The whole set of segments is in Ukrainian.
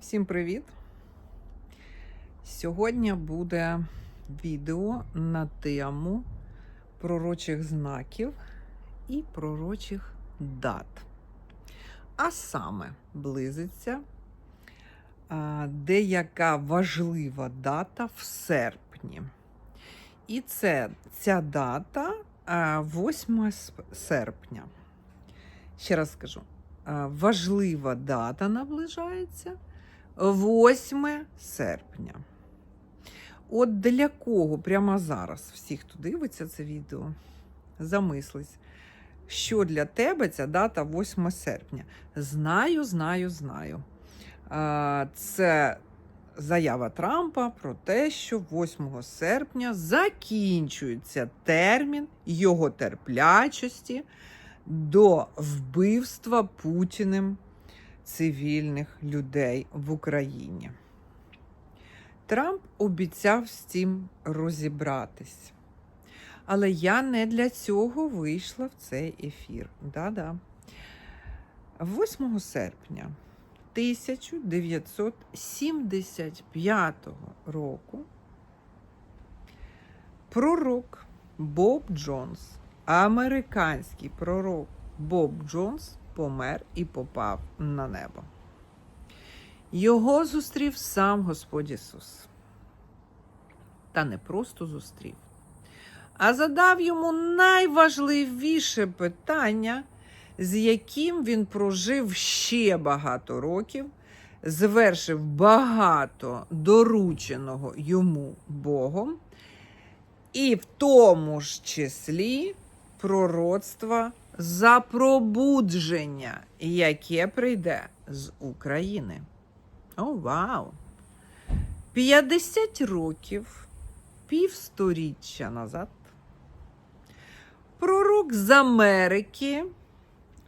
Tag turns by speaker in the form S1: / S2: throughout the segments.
S1: Всім привіт! Сьогодні буде відео на тему пророчих знаків і пророчих дат. А саме близиться деяка важлива дата в серпні. І це ця дата а, 8 серпня. Ще раз скажу, важлива дата наближається. 8 серпня. От для кого прямо зараз, всі, хто дивиться це відео, замислись, що для тебе ця дата 8 серпня. Знаю, знаю, знаю. Це заява Трампа про те, що 8 серпня закінчується термін його терплячості до вбивства Путіним цивільних людей в Україні. Трамп обіцяв з цим розібратись. Але я не для цього вийшла в цей ефір. Да-да. 8 серпня 1975 року пророк Боб Джонс, американський пророк Боб Джонс помер і попав на небо. Його зустрів сам Господь Ісус. Та не просто зустрів, а задав йому найважливіше питання, з яким він прожив ще багато років, звершив багато дорученого йому Богом, і в тому ж числі пророцтва за пробудження, яке прийде з України. О, вау! 50 років, півсторіччя назад, пророк з Америки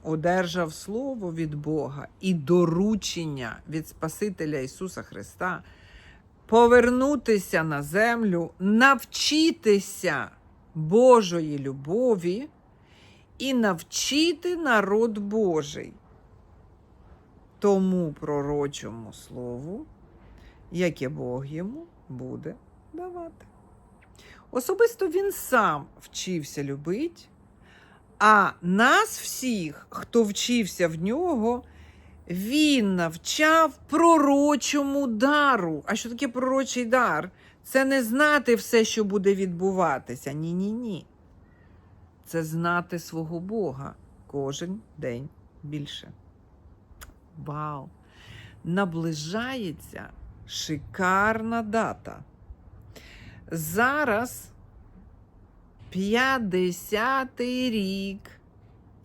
S1: одержав слово від Бога і доручення від Спасителя Ісуса Христа повернутися на землю, навчитися Божої любові і навчити народ Божий тому пророчому слову, яке Бог йому буде давати. Особисто він сам вчився любити, а нас всіх, хто вчився в нього, він навчав пророчому дару. А що таке пророчий дар? Це не знати все, що буде відбуватися. Ні-ні ні. Це знати свого Бога кожен день більше. Вау! Наближається шикарна дата. Зараз 50-й рік,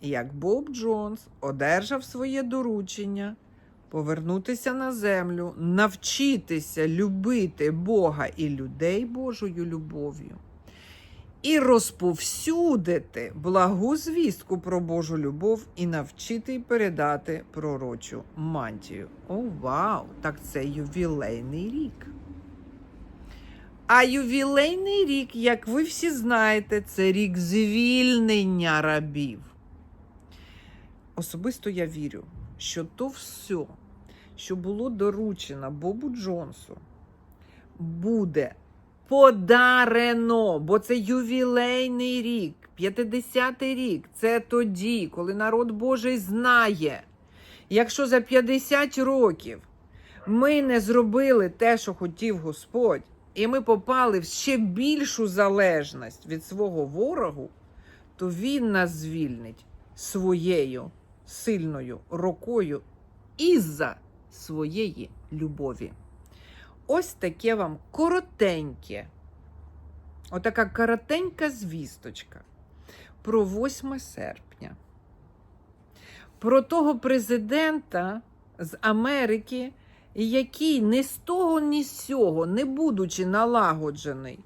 S1: як Боб Джонс одержав своє доручення повернутися на землю, навчитися любити Бога і людей Божою любов'ю і розповсюдити благу звістку про Божу любов і навчити й передати пророчу мантію. О, вау! Так це ювілейний рік. А ювілейний рік, як ви всі знаєте, це рік звільнення рабів. Особисто я вірю, що то все, що було доручено Бобу Джонсу, буде подарено, бо це ювілейний рік, 50-й рік. Це тоді, коли народ Божий знає, якщо за 50 років ми не зробили те, що хотів Господь, і ми попали в ще більшу залежність від свого ворогу, то він нас звільнить своєю сильною рукою із-за своєї любові. Ось таке вам коротеньке, отака коротенька звісточка про 8 серпня. Про того президента з Америки, який ні з того, ні з сього, не будучи налагоджений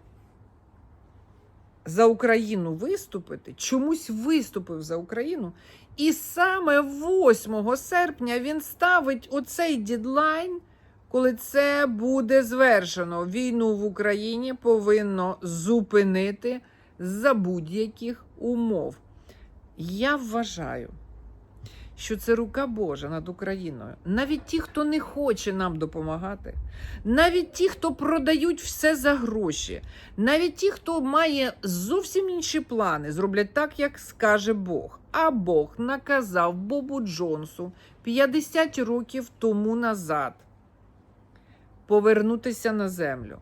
S1: за Україну виступити, чомусь виступив за Україну. І саме 8 серпня він ставить оцей дедлайн коли це буде звершено, війну в Україні повинно зупинити за будь-яких умов. Я вважаю, що це рука Божа над Україною. Навіть ті, хто не хоче нам допомагати, навіть ті, хто продають все за гроші, навіть ті, хто має зовсім інші плани, зроблять так, як скаже Бог. А Бог наказав Бобу Джонсу 50 років тому назад повернутися на землю,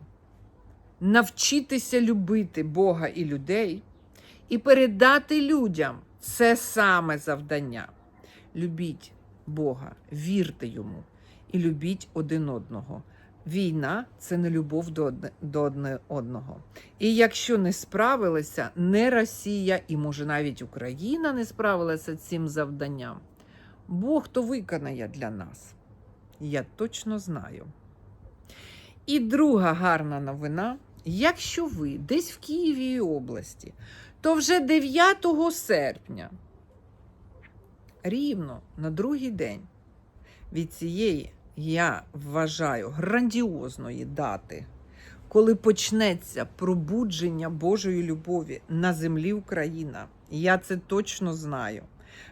S1: навчитися любити Бога і людей і передати людям це саме завдання. Любіть Бога, вірте йому і любіть один одного. Війна це не любов до одне, одного. І якщо не справилися, не Росія і, може, навіть Україна не справилася цим завданням, Бог то виконає для нас. Я точно знаю. І друга гарна новина: якщо ви десь в Києві і області, то вже 9 серпня, рівно на другий день від цієї, я вважаю, грандіозної дати, коли почнеться пробудження Божої любові на землі Україна, я це точно знаю.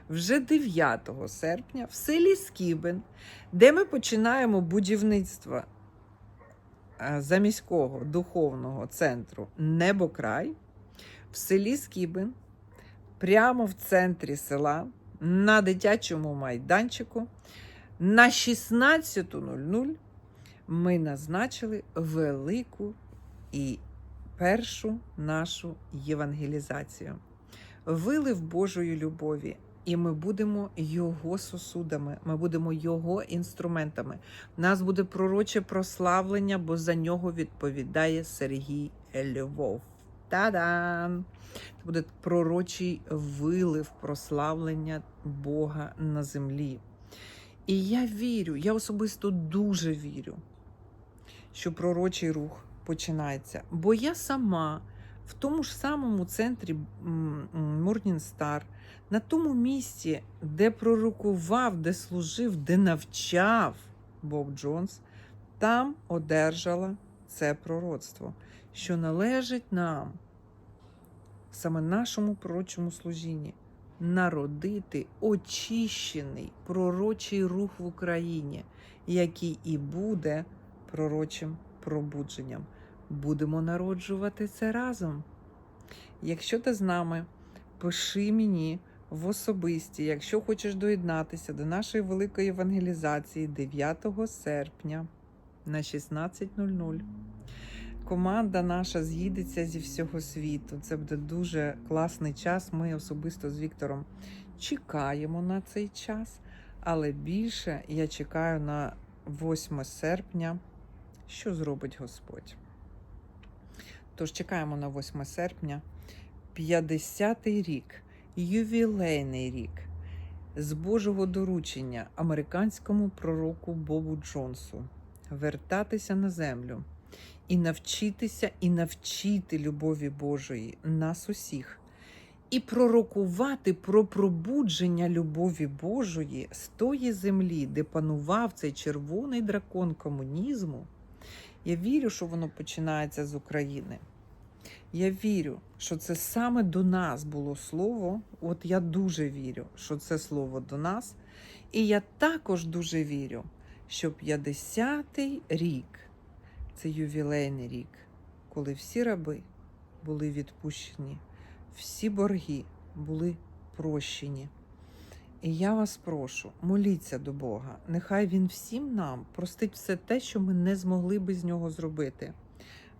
S1: Вже 9 серпня в селі Скібен, де ми починаємо будівництво заміського духовного центру Небокрай, в селі Скібен, прямо в центрі села, на дитячому майданчику, на 16.00 ми назначили велику і першу нашу євангелізацію. Вилив Божої любові, і ми будемо Його сосудами, ми будемо Його інструментами. Нас буде пророче прославлення, бо за нього відповідає Сергій Львов. Та-дам! Це буде пророчий вилив прославлення Бога на землі. І я вірю, я особисто дуже вірю, що пророчий рух починається. Бо я сама в тому ж самому центрі Морнінстар, на тому місці, де пророкував, де служив, де навчав Боб Джонс, там одержала це пророцтво, що належить нам, саме нашому пророчому служінні, народити очищений пророчий рух в Україні, який і буде пророчим пробудженням. Будемо народжувати це разом. Якщо ти з нами, пиши мені в особисті, якщо хочеш доєднатися до нашої великої евангелізації 9 серпня на 16.00. Команда наша з'їдеться зі всього світу. Це буде дуже класний час. Ми особисто з Віктором чекаємо на цей час, але більше я чекаю на 8 серпня, що зробить Господь. Тож чекаємо на 8 серпня, 50-й рік, ювілейний рік з Божого доручення американському пророку Бобу Джонсу вертатися на землю і навчитися і навчити любові Божої нас усіх. І пророкувати про пробудження любові Божої з тої землі, де панував цей червоний дракон комунізму. Я вірю, що воно починається з України. Я вірю, що це саме до нас було слово. От я дуже вірю, що це слово до нас. І я також дуже вірю, що 50-й рік це ювілейний рік, коли всі раби були відпущені, всі борги були прощені. І я вас прошу, моліться до Бога. Нехай Він всім нам простить все те, що ми не змогли без нього зробити.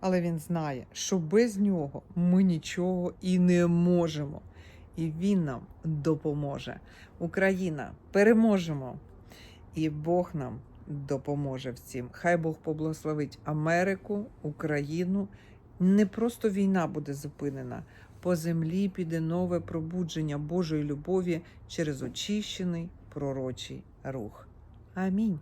S1: Але Він знає, що без нього ми нічого і не можемо. І Він нам допоможе. Україна переможемо, і Бог нам допоможе в цім. Хай Бог поблагословить Америку, Україну. Не просто війна буде зупинена. По землі піде нове пробудження Божої любові через очищений пророчий рух. Амінь.